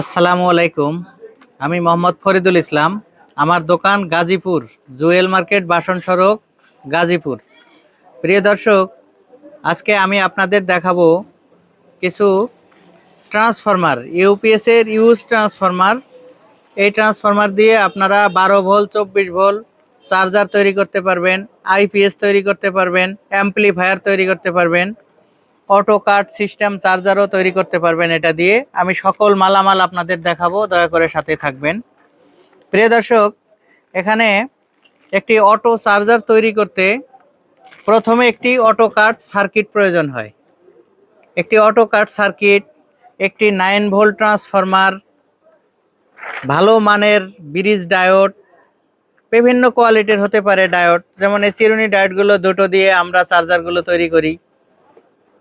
আসসালামু আলাইকুম। আমি মোহাম্মদ ফরিদুল ইসলাম। আমার দোকান গাজীপুর, জুয়েল মার্কেট, বাসন সড়ক, গাজীপুর। প্রিয় দর্শক, আজকে আমি আপনাদের দেখাবো কিছু ট্রান্সফরমার, ইউপিএস এর ইউজ ট্রান্সফরমার। এই ট্রান্সফরমার দিয়ে আপনারা বারো ভোল্ট চব্বিশ ভোল্ট চার্জার তৈরি করতে পারবেন, আইপিএস তৈরি করতে পারবেন, অ্যাম্পলিফায়ার তৈরি করতে পারবেন। অটো কাট সিস্টেম, চার্জারও তৈরি করতে পারবেন এটা দিয়ে। আমি সকল মালামাল আপনাদের দেখাবো, দয়া করে সাথে থাকবেন। প্রিয় দর্শক, এখানে একটি অটো চার্জার তৈরি করতে প্রথমে একটি অটো কাট সার্কিট প্রয়োজন হয়। একটি অটো কাট সার্কিট, একটি নাইন ভোল্ট ট্রান্সফরমার, ভালো মানের ব্রিজ ডায়োড, বিভিন্ন কোয়ালিটির হতে পারে ডায়োড। যেমন এই চিরুনি ডায়োডগুলো দুটো দিয়ে আমরা চার্জারগুলো তৈরি করি।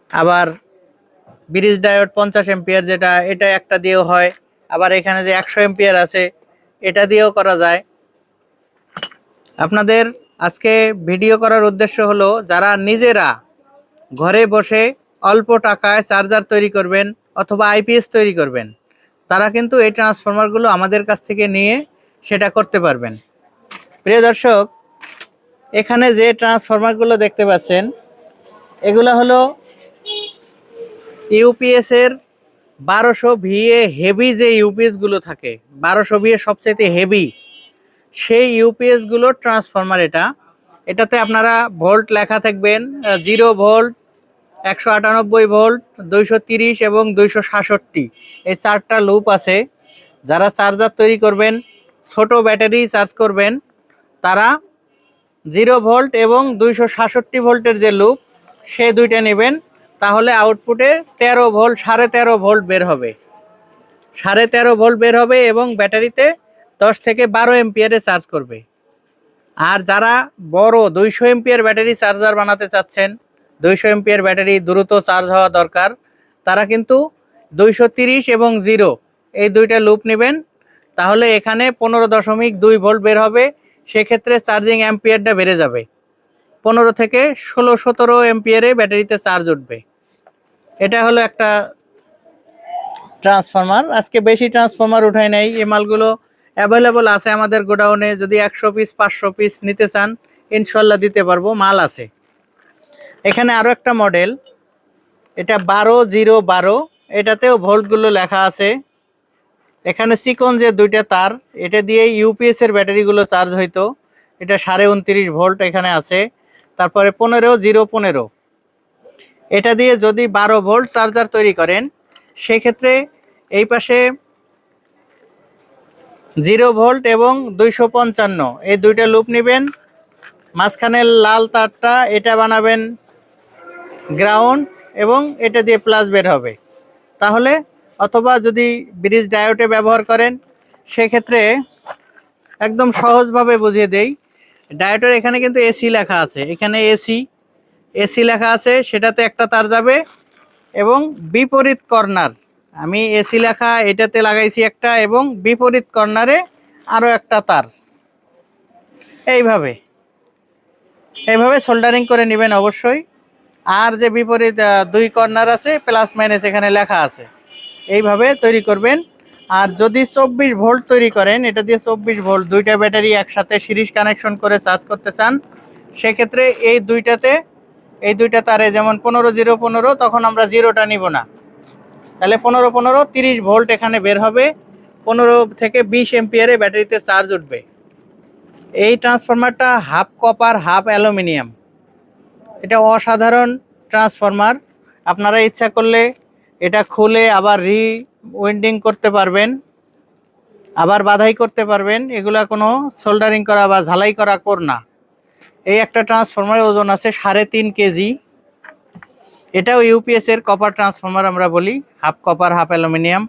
আবার ব্রিজ ডায়োড পঞ্চাশ এম্পিয়ার যেটা, এটা একটা দিয়েও হয়। আবার এখানে যে একশো এম্পিয়ার আছে, এটা দিয়েও করা যায়। আপনাদের আজকে ভিডিও করার উদ্দেশ্য হলো, যারা নিজেরা ঘরে বসে অল্প টাকায় চার্জার তৈরি করবেন অথবা আইপিএস তৈরি করবেন, তারা কিন্তু এই ট্রান্সফরমারগুলো আমাদের কাছ থেকে নিয়ে সেটা করতে পারবেন। প্রিয় দর্শক, এখানে যে ট্রান্সফরমারগুলো দেখতে পাচ্ছেন, এগুলো হলো ইউপিএস এর বারোশো ভিএ হেভি যে ইউপিএসগুলো থাকে, বারোশো ভিএ সবচেয়ে হেভি, সেই ইউপিএসগুলোর ট্রান্সফরমার এটা। এটাতে আপনারা ভোল্ট লেখা থাকবেন জিরো ভোল্ট, একশো আটানব্বই ভোল্ট, দুইশো তিরিশ এবং দুইশো সাতষট্টি। এই চারটা লুপ আছে। যারা চার্জার তৈরি করবেন, ছোট ব্যাটারি চার্জ করবেন, তারা জিরো ভোল্ট এবং দুইশো সাতষট্টি ভোল্টের যে লুপ, সে দুইটা নেবেন। তাহলে আউটপুটে তেরো ভোল্ট সাড়ে তেরো ভোল্ট বের হবে। সাড়ে তেরো ভোল্ট বের হবে এবং ব্যাটারিতে দশ থেকে বারো এমপিয়ারে চার্জ করবে। আর যারা বড় দুইশো এম্পিয়ার ব্যাটারি চার্জার বানাতে চাচ্ছেন, দুইশো এম্পিয়ার ব্যাটারি দ্রুত চার্জ হওয়া দরকার, তারা কিন্তু দুইশো তিরিশ এবং জিরো এই দুইটা লুপ নেবেন। তাহলে এখানে পনেরো দশমিক দুই ভোল্ট বের হবে, সেক্ষেত্রে চার্জিং অ্যাম্পিয়ারটা বেড়ে যাবে। পনেরো থেকে ষোলো সতেরো এম্পিয়ারে ব্যাটারিতে চার্জ উঠবে। এটা হলো একটা ট্রান্সফরমার আজকে বেশি ট্রান্সফরমার উঠাই নাই। এই মালগুলো অ্যাভেলেবল আছে আমাদের গোডাউনে। যদি একশো পিস পাঁচশো পিস নিতে চান, ইনশাল্লাহ দিতে পারব। মাল আছে। এখানে আরও একটা মডেল এটা বারো জিরো বারো। এটাতেও ভোল্টগুলো লেখা আছে। এখানে চিকন যে দুইটা তার, এটা দিয়ে ইউপিএস এর ব্যাটারিগুলো চার্জ হইতো। এটা সাড়ে উনত্রিশ ভোল্ট এখানে আছে। তারপরে পনেরো জিরো পনেরো। এটা দিয়ে যদি বারো ভোল্ট চার্জার তৈরি করেন, সেক্ষেত্রে এই পাশে জিরো ভোল্ট এবং দুইশো পঞ্চান্ন। এই দুইটা লুপ নেবেন মাঝখানের লাল তারটা, এটা বানাবেন গ্রাউন্ড এবং এটা দিয়ে প্লাস বের হবে। তাহলে অথবা যদি ব্রিজ ডায়োটে ব্যবহার করেন, সেক্ষেত্রে একদম সহজভাবে বুঝিয়ে দেই ডায়োটের এখানে কিন্তু এসি লেখা আছে। এখানে এসি এসি লেখা আছে, সেটাতে একটা তার যাবে এবং বিপরীত কর্নার। আমি এসি লেখা, এটাতে লাগাইছি একটা এবং বিপরীত কর্নারে আরও একটা তার। এইভাবে। এইভাবে সোল্ডারিং করে নেবেন অবশ্যই। আর যে বিপরীত দুই কর্নার আছে প্লাস মাইনাস এখানে লেখা আছে। এইভাবে তৈরি করবেন। আর যদি চব্বিশ ভোল্ট তৈরি করেন, এটা দিয়ে চব্বিশ ভোল্ট দুইটা ব্যাটারি একসাথে সিরিজ কানেকশন করে চার্জ করতে চান, সেক্ষেত্রে এই দুইটাতে এই দুইটা তারে যেমন পনেরো জিরো পনেরো, তখন আমরা জিরোটা নিব না। তাহলে পনেরো পনেরো, তিরিশ ভোল্ট এখানে বের হবে। পনেরো থেকে বিশ এমপিয়ারে ব্যাটারিতে চার্জ উঠবে। এই ট্রান্সফরমারটা হাফ কপার, হাফ অ্যালুমিনিয়াম। এটা অসাধারণ ট্রান্সফরমার। আপনারা ইচ্ছা করলে এটা খুলে আবার রি উইন্ডিং করতে পারবেন। আবার বাধাই করতে পারবেন। এগুলা কোনো সোল্ডারিং করা বা ঝালাই করা কর না। এই একটা ট্রান্সফরমারের ওজন আছে সাড়ে তিন কেজি। এটাও ইউপিএস এর কপার ট্রান্সফরমার আমরা বলি হাফ কপার হাফ অ্যালুমিনিয়াম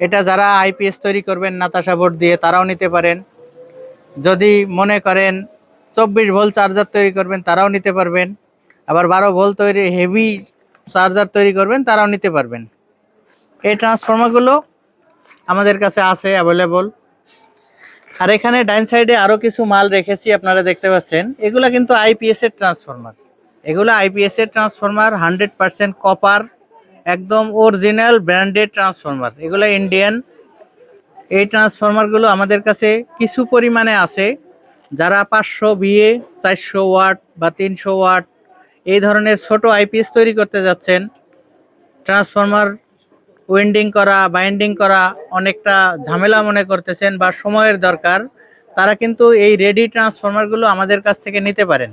এটা যারা আইপিএস তৈরি করবেন নাতাশা বোর্ড দিয়ে, তারাও নিতে পারেন। যদি মনে করেন চব্বিশ ভোল্ট চার্জার তৈরি করবেন, তারাও নিতে পারবেন। আবার বারো ভোল্ট তৈরি হেভি চার্জার তৈরি করবেন, তারাও নিতে পারবেন। এই ট্রান্সফর্মারগুলো আমাদের কাছে আছে অ্যাভেলেবল আর এখানে ডাইন সাইডে আরও কিছু মাল রেখেছি, আপনারা দেখতে পাচ্ছেন। এগুলা কিন্তু আইপিএস এর ট্রান্সফরমার এগুলো আইপিএস এর ট্রান্সফরমার হান্ড্রেড পার্সেন্ট কপার একদম অরিজিনাল ব্র্যান্ডেড ট্রান্সফরমার এগুলো ইন্ডিয়ান এই ট্রান্সফরমারগুলো আমাদের কাছে কিছু পরিমাণে আছে। যারা পাঁচশো বিয়ে চারশো ওয়াট বা তিনশো ওয়াট, এই ধরনের ছোট আইপিএস তৈরি করতে যাচ্ছেন ট্রান্সফরমার ওয়েন্ডিং করা বাইন্ডিং করা অনেকটা ঝামেলা মনে করতেছেন বা সময়ের দরকার। তারা কিন্তু এই রেডি ট্রান্সফরমারগুলো আমাদের কাছ থেকে নিতে পারেন।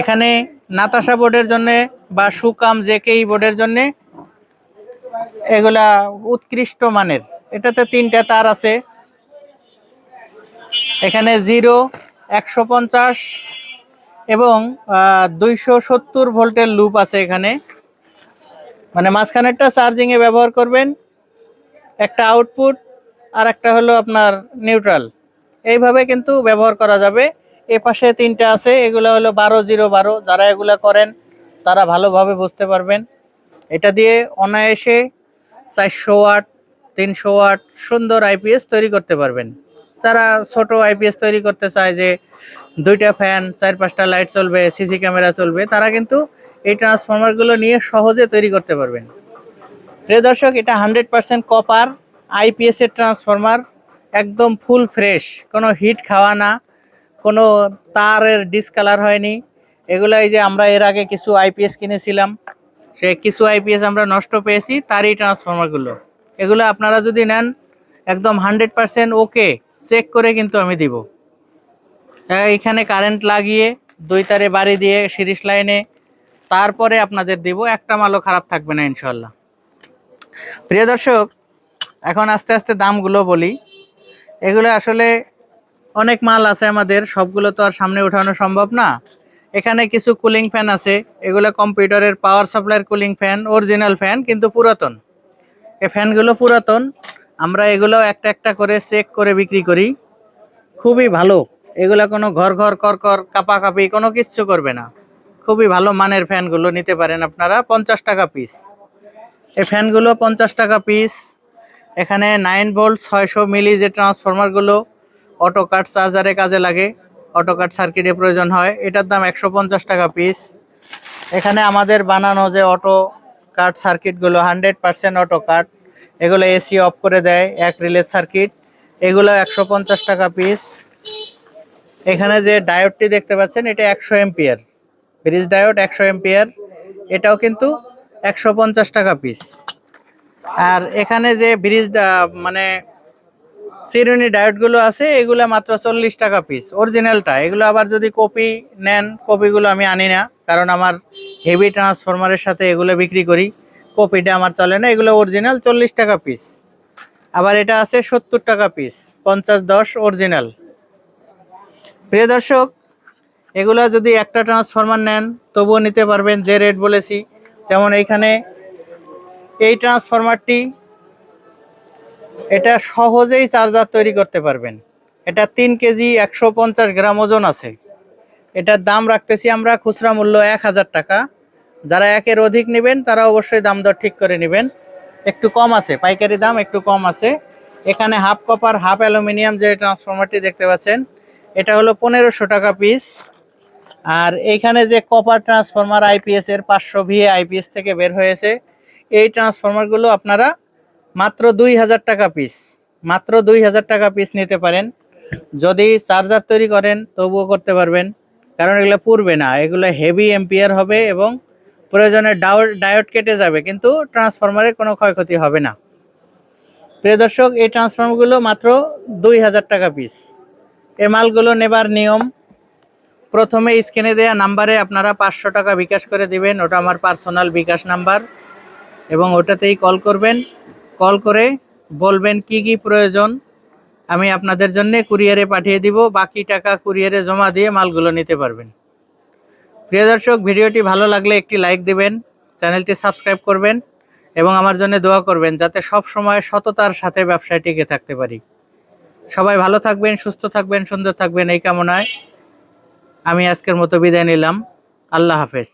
এখানে নাতাশা বোর্ডের জন্য বা সুকাম জেকেই বোর্ডের জন্য এগুলা উৎকৃষ্ট মানের। এটাতে তিনটা তার আছে। এখানে জিরো একশো পঞ্চাশ এবং দুইশো সত্তর ভোল্টের লুপ আছে এখানে। মানে মাঝখানেরটা চার্জিংয়ে ব্যবহার করবেন, একটা আউটপুট আর একটা হলো আপনার নিউট্রাল এইভাবে কিন্তু ব্যবহার করা যাবে। এ পাশে তিনটা আছে, এগুলো হলো বারো জিরো বারো। যারা এগুলা করেন, তারা ভালোভাবে বুঝতে পারবেন। এটা দিয়ে অনায়াসে চারশো ওয়াট, তিনশো ওয়াট সুন্দর আইপিএস তৈরি করতে পারবেন। যারা ছোট আইপিএস তৈরি করতে চায় যে দুইটা ফ্যান চার পাঁচটা লাইট চলবে সিসি ক্যামেরা চলবে, তারা কিন্তু এই ট্রান্সফরমারগুলো নিয়ে সহজে তৈরি করতে পারবেন। প্রিয় দর্শক এটা হান্ড্রেড পার্সেন্ট কপার আইপিএস এর ট্রান্সফরমার একদম ফুল ফ্রেশ কোনো হিট খাওয়া না কোনো তারের ডিসকালার হয়নি। এগুলো এই যে আমরা এর আগে কিছু আইপিএস কিনেছিলাম সে কিছু আইপিএস আমরা নষ্ট পেয়েছি তারই ট্রান্সফরমারগুলো এগুলো আপনারা যদি নেন একদম হান্ড্রেড পার্সেন্ট ওকে চেক করে কিন্তু আমি দিব। হ্যাঁ, এখানে কারেন্ট লাগিয়ে দুই তারে বাড়ি দিয়ে সিরিজ লাইনে তারপরে আপনাদের দিব, একটা মালও খারাপ থাকবে না ইনশাল্লাহ প্রিয় দর্শক, এখন আস্তে আস্তে দামগুলো বলি। এগুলো আসলে অনেক মাল আছে আমাদের, সবগুলো তো আর সামনে উঠানো সম্ভব না। এখানে কিছু কুলিং ফ্যান আছে, এগুলো কম্পিউটারের পাওয়ার সাপ্লাইয়ের কুলিং ফ্যান, অরিজিনাল ফ্যান, কিন্তু পুরাতন। এই ফ্যানগুলো পুরাতন, আমরা এগুলো একটা একটা করে চেক করে বিক্রি করি। খুবই ভালো, এগুলো কোনো ঘর ঘর কর কর কাপাকাপি, কোনো কিচ্ছু করবে না। খুবই ভালো মানের ফ্যানগুলো নিতে পারেন আপনারা, পঞ্চাশ টাকা পিস এই ফ্যানগুলো পঞ্চাশ টাকা পিস এখানে নাইন ভোল্ট ছয়শো মিলি যে ট্রান্সফরমারগুলো অটো কাট চার্জারে কাজে লাগে। অটো কাট সার্কিটে প্রয়োজন হয়। এটার দাম একশো পঞ্চাশ টাকা পিস এখানে আমাদের বানানো যে অটো কাট সার্কিটগুলো হান্ড্রেড পার্সেন্ট অটো কাট এগুলো এসি অফ করে দেয়, এক রিলে সার্কিট এগুলো একশো পঞ্চাশ টাকা পিস এখানে যে ডায়োডটি দেখতে পাচ্ছেন, এটা একশো এম্পিয়ার ব্রিজ ডায়োড একশো এম্পিয়ার এটাও কিন্তু একশো পঞ্চাশ টাকা পিস আর এখানে যে ব্রিজ মানে সিরুনি ডায়োডগুলো আছে, এগুলো মাত্র চল্লিশ টাকা পিস অরিজিনালটা এগুলো আবার যদি কপি নেন কপিগুলো আমি আনি না, কারণ আমার হেভি ট্রান্সফরমারের সাথে এগুলো বিক্রি করি কপিটা আমার চলে না, এগুলো অরিজিনাল চল্লিশ টাকা পিস আবার এটা আছে সত্তর টাকা পিস পঞ্চাশ দশ অরিজিনাল প্রিয় দর্শক এগুলো যদি একটা ট্রান্সফরমার নেন, তবুও নিতে পারবেন যে রেট বলেছি। যেমন এইখানে এই ট্রান্সফরমারটি এটা সহজেই চার্জার তৈরি করতে পারবেন। এটা তিন কেজি একশো পঞ্চাশ গ্রাম ওজন আছে। এটার দাম রাখতেছি আমরা খুচরা মূল্য এক হাজার টাকা। যারা একের অধিক নেবেন, তারা অবশ্যই দাম দর ঠিক করে নেবেন। একটু কম আছে, পাইকারি দাম একটু কম আছে। এখানে হাফ কপার হাফ অ্যালুমিনিয়াম যে ট্রান্সফরমারটি দেখতে পাচ্ছেন, এটা হলো পনেরোশো টাকা পিস আর এইখানে যে কপার ট্রান্সফরমার আইপিএস এর পাঁচশো ভিএ আইপিএস থেকে বের হয়েছে, এই ট্রান্সফরমারগুলো আপনারা মাত্র দুই হাজার টাকা পিস মাত্র দুই হাজার টাকা পিস নিতে পারেন। যদি চার্জার তৈরি করেন, তবুও করতে পারবেন, কারণ এগুলো পুরবে না, এগুলো হেভি এম্পিয়ার হবে এবং প্রয়োজনে ডায়োড কেটে যাবে, কিন্তু ট্রান্সফরমারে কোনো ক্ষয়ক্ষতি হবে না। প্রিয় দর্শক, এই ট্রান্সফরমারগুলো মাত্র দুই হাজার টাকা পিস এ মালগুলো নেবার নিয়ম প্রথমে স্ক্রিনে দেওয়া নাম্বারে আপনারা পাঁচশো টাকা বিকাশ করে দিবেন। ওটা আমার পার্সোনাল বিকাশ নাম্বার। এবং ওটাতেই কল করবেন। কল করে বলবেন কি কি প্রয়োজন। আমি আপনাদের জন্য কুরিয়ারে পাঠিয়ে দিব। বাকি টাকা কুরিয়ারে জমা দিয়ে মালগুলো নিতে পারবেন। প্রিয় দর্শক, ভিডিওটি ভালো লাগলে একটি লাইক দিবেন, চ্যানেলটি সাবস্ক্রাইব করবেন, এবং আমার জন্য দোয়া করবেন, যাতে সব সময় সততার সাথে ব্যবসায় টিকে থাকতে পারি। সবাই ভালো থাকবেন, সুস্থ থাকবেন, সুন্দর থাকবেন, এই কামনায়। আমি আজকের মতো বিদায় নিলাম। আল্লাহ হাফেজ।